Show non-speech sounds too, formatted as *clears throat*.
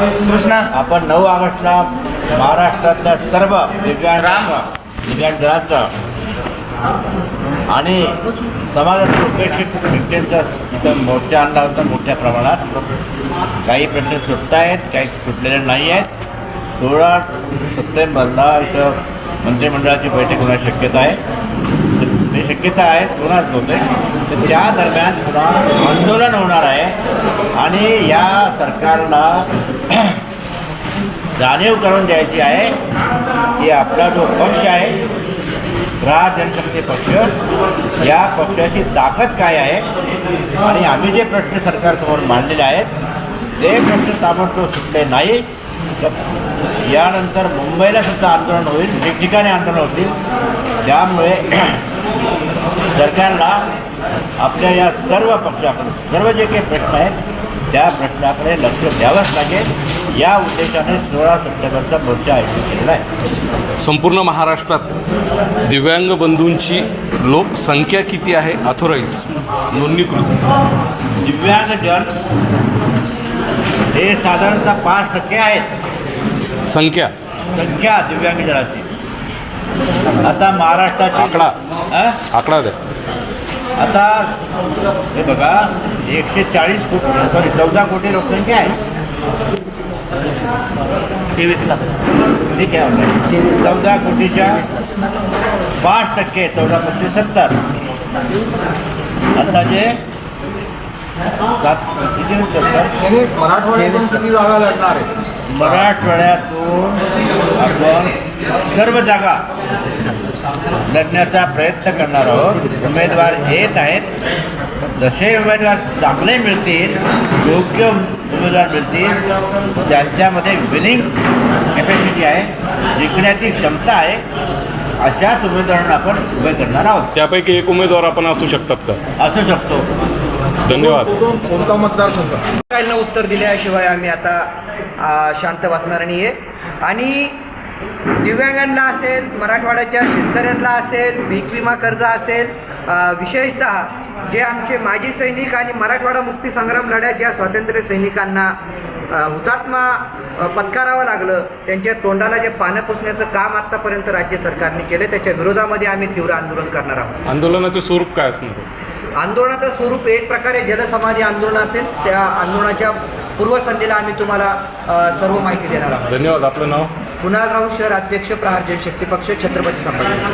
कृष्णा. आपण नऊ ऑगस्टला महाराष्ट्रातल्या सर्व दिव्यांगांचा दिव्यांगांचा आणि समाजातील उपेक्षित व्यक्तींचा इथं मोर्चा आणला होता मोठ्या प्रमाणात. काही प्रश्न सुटत आहेत काही सुटलेले नाही आहेत सोळा सप्टेंबरला इथं मंत्रिमंडळाची बैठक होण्याची शक्यता आहे. ते शक्यता आहे कोणाच नव्हते. तर त्या दरम्यान पुन्हा आंदोलन होणार आहे. आणि या सरकारला जाणीव करून द्यायची आहे की आपला जो पक्ष आहे राज जनशक्ती पक्ष या पक्षाची ताकद काय आहे? आणि आम्ही जे प्रश्न सरकारसमोर मांडलेले आहेत ते प्रश्न ताबडतोब सुटले नाही. तर यानंतर मुंबईला सुद्धा आंदोलन होईल ठिकठिकाणी आंदोलन होतील. त्यामुळे *clears throat* सरकारला आपल्या या सर्व पक्षाकडून सर्व जे काही प्रश्न आहेत त्या प्रश्नाकडे लक्ष द्यावंच लागेल. या उद्देशाने सोळा सप्टेंबरचा मोर्चा आयोजित केलेला आहे. संपूर्ण महाराष्ट्रात दिव्यांग बंधूंची लोकसंख्या किती आहे? अथोराईज नोंदणीकृत. दिव्यांगजन हे साधारणतः पाच टक्के आहेत. संख्या. संख्या दिव्यांगजनाची आता महाराष्ट्राची आकडा. आकडा द्या. आता हे बघा एकशे चाळीस कोटी सॉरी चौदा कोटी लोकसंख्या आहे. तेवीस लाख. ठीक आहे चौदा कोटीच्या पाच टक्के चौदा कोटी सत्तर. आता जे किती सत्तर? मराठवाड्यातून किती जागा लढणार आहे? मराठवाड्यातून आपण सर्व जागा लढण्याचा प्रयत्न करणार आहोत. उमेदवार येत आहेत. जसे उमेदवार चांगले मिळतील योग्य उमेदवार मिळतील ज्यांच्यामध्ये विनिंग कॅपॅसिटी आहे जिंकण्याची क्षमता आहे अशाच उमेदवारांना आपण उभे करणार आहोत. त्यापैकी एक उमेदवार आपण असू शकतात का? असू शकतो. धन्यवाद. कोणता मतदारसंघ काहींना उत्तर दिल्याशिवाय आम्ही आता शांत बसणार नाही आहे आणि दिव्यांगांना असेल मराठवाड्याच्या शेतकऱ्यांना असेल पीक विमा कर्ज असेल विशेषतः जे आमचे माजी सैनिक आणि मराठवाडा मुक्ती संग्राम लढ्यात ज्या स्वातंत्र्य सैनिकांना हुतात्मा पत्कारावं लागलं त्यांच्या तोंडाला जे पानं पुसण्याचं काम आत्तापर्यंत राज्य सरकारने केलं त्याच्या विरोधामध्ये आम्ही तीव्र आंदोलन करणार आहोत. आंदोलनाचे स्वरूप काय असणार? आंदोलनाचं स्वरूप एक प्रकारे जलसमाधी आंदोलन असेल त्या आंदोलनाच्या पूर्वसंध्येला आम्ही तुम्हाला सर्व माहिती देणार आहोत. धन्यवाद. आपलं नाव? कुणाल राऊत शहर अध्यक्ष प्रहार जनशक्ती पक्ष छत्रपती संभाजी.